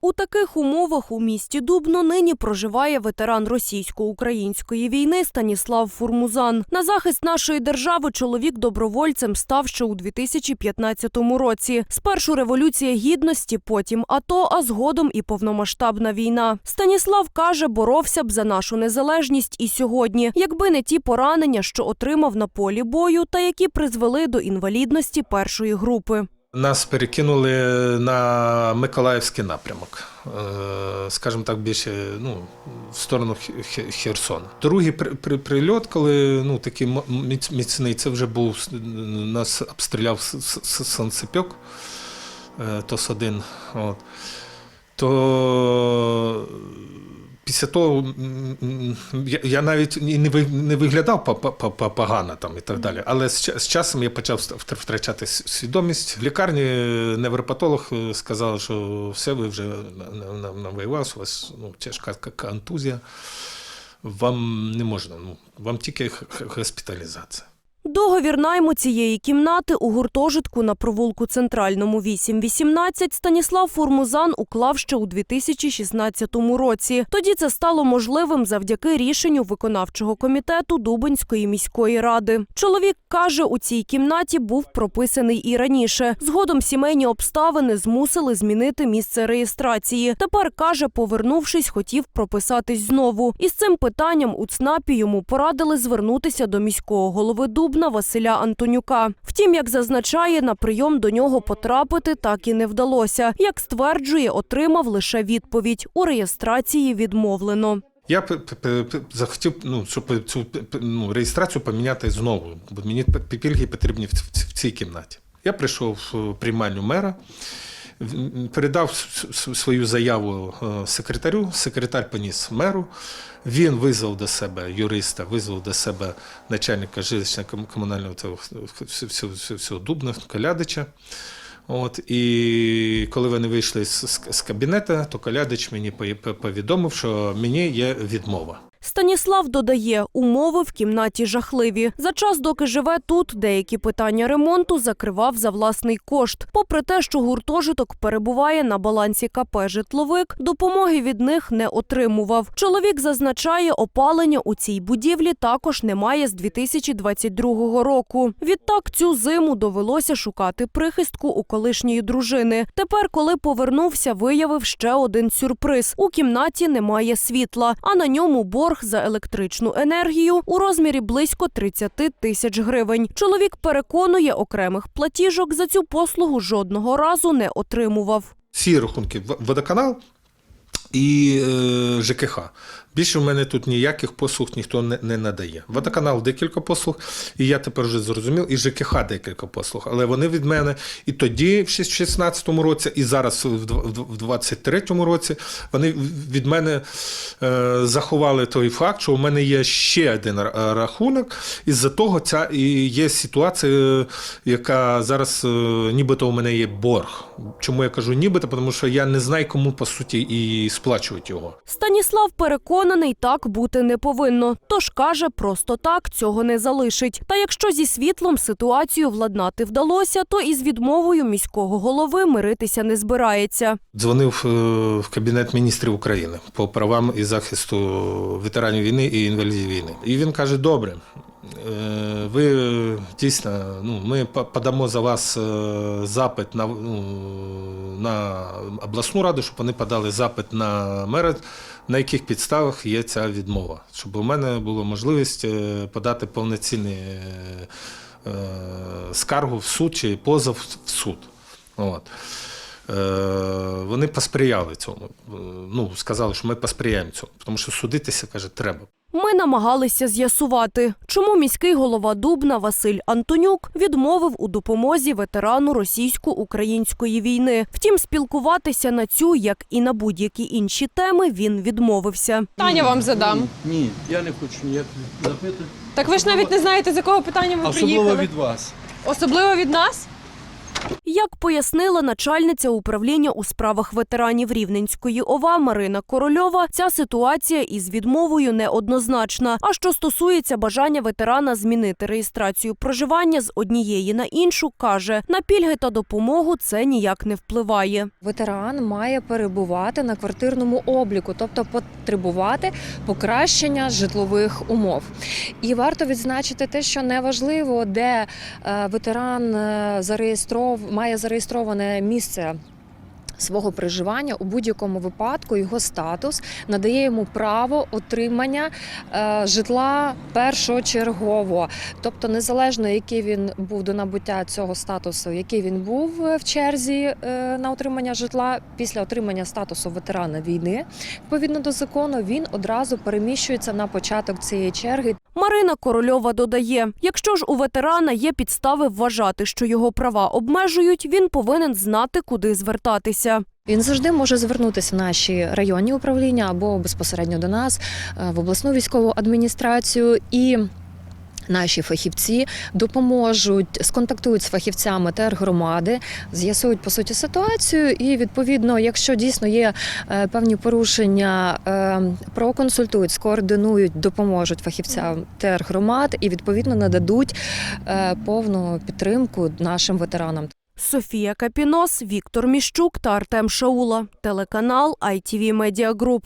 У таких умовах у місті Дубно нині проживає ветеран російсько-української війни Станіслав Фурмузан. На захист нашої держави чоловік добровольцем став ще у 2015 році. Спершу революція гідності, потім АТО, а згодом і повномасштабна війна. Станіслав каже, боровся б за нашу незалежність і сьогодні, якби не ті поранення, що отримав на полі бою, та які призвели до інвалідності першої групи. Нас перекинули на Миколаївський напрямок, е, скажімо так, більше ну, в сторону Хе- Хе- Херсона. Другий при, при, прильот, коли ну, такий міцний, це вже був нас обстріляв Санцепьок, е, ТОС-1. От. То після того я, навіть не виглядав погано там і так далі. Але з, часом я почав втрачати свідомість. В лікарні невропатолог е, сказав, що все, ви вже на- на- на- навоювалися, у вас ну, тяжка контузія. Вам не можна, ну, вам тільки госпіталізація. Договір найму цієї кімнати у гуртожитку на провулку Центральному 8-18 Станіслав Фурмузан уклав ще у 2016 році. Тоді це стало можливим завдяки рішенню виконавчого комітету Дубинської міської ради. Чоловік каже, у цій кімнаті був прописаний і раніше. Згодом сімейні обставини змусили змінити місце реєстрації. Тепер каже, повернувшись, хотів прописатись знову. І з цим питанням у ЦНАПі йому порадили звернутися до міського голови Дубна Василя Антонюка. Втім, як зазначає, на прийом до нього потрапити так і не вдалося. Як стверджує, отримав лише відповідь у реєстрації відмовлено. Я захотів, ну, щоб цю ну, реєстрацію поміняти знову, бо мені пільги потрібні в, цій кімнаті. Я прийшов в приймальню мера, передав свою заяву е, секретарю, секретар поніс меру. Він визвав до себе юриста, визвав до себе начальника жилищного комунального всього, Дубна, Колядича. От, і коли вони вийшли з, з, з то Колядич мені повідомив, що мені є відмова. Станіслав додає, умови в кімнаті жахливі. За час, доки живе тут, деякі питання ремонту закривав за власний кошт. Попри те, що гуртожиток перебуває на балансі КП «Житловик», допомоги від них не отримував. Чоловік зазначає, опалення у цій будівлі також немає з 2022 року. Відтак цю зиму довелося шукати прихистку у колишньої дружини. Тепер, коли повернувся, виявив ще один сюрприз. У кімнаті немає світла, а на ньому борг за електричну енергію у розмірі близько 30 тисяч гривень. Чоловік переконує, окремих платіжок за цю послугу жодного разу не отримував. Всі рахунки водоканал і е, ЖКХ. Більше в мене тут ніяких послуг ніхто не, не надає. Водоканал декілька послуг, і я тепер вже зрозумів, і ЖКХ декілька послуг. Але вони від мене і тоді, в 16-му році, і зараз в дв- в 23-му році, вони від мене е, заховали той факт, що у мене є ще один ра- рахунок. Із-за того ця і є ситуація, яка зараз е, нібито у мене є борг. Чому я кажу нібито? Тому що я не знаю, кому по суті і сплачувати його. Станіслав переконаний, так бути не повинно. Тож каже, просто так цього не залишить. Та якщо зі світлом ситуацію владнати вдалося, то із відмовою міського голови миритися не збирається. Дзвонив е, в Кабінет міністрів України по правам і захисту ветеранів війни і інвалідів війни. І він каже: добре. е, Ви е, дійсно, ну ми по- подамо за вас запит на, ну, на обласну раду, щоб вони подали запит на мера, на яких підставах є ця відмова, щоб у мене була можливість е, подати повноцінний е, е, скаргу в суд чи позов в суд. От. Вони посприяли цьому. Ну, сказали, що ми посприяємо цьому, тому що судитися, каже, треба. Ми намагалися з'ясувати, чому міський голова Дубна Василь Антонюк відмовив у допомозі ветерану російсько-української війни. Втім, спілкуватися на цю, як і на будь-які інші теми, він відмовився. Питання вам задам. Ні, я не хочу ніяких запитань. Так ви ж навіть не знаєте, з якого питання ви Особливо приїхали. від вас. Особливо від нас? Як пояснила начальниця управління у справах ветеранів Рівненської ОВА Марина Корольова, ця ситуація із відмовою неоднозначна. А що стосується бажання ветерана змінити реєстрацію проживання з однієї на іншу, каже, на пільги та допомогу це ніяк не впливає. Ветеран має перебувати на квартирному обліку, тобто потребувати покращення житлових умов. І варто відзначити те, що неважливо, де е, ветеран е, зареєстров... має зареєстроване місце. Свого проживання у будь-якому випадку його статус надає йому право отримання е, житла першочергово. Тобто, незалежно який він був до набуття цього статусу, який він був е, в черзі е, на отримання житла після отримання статусу ветерана війни, відповідно до закону, він одразу переміщується на початок цієї черги. Марина Корольова додає: якщо ж у ветерана є підстави вважати, що його права обмежують, він повинен знати, куди звертатися. Він завжди може звернутися в наші районні управління або безпосередньо до нас е, в обласну військову адміністрацію і. Наші фахівці допоможуть, сконтактують з фахівцями тергромади, з'ясують по суті ситуацію. І відповідно, якщо дійсно є е, певні порушення, е, проконсультують, скоординують, допоможуть фахівцям тергромад і відповідно нададуть е, повну підтримку нашим ветеранам. Софія Капінос, Віктор Міщук та Артем Шаула. Телеканал ITV Media Group.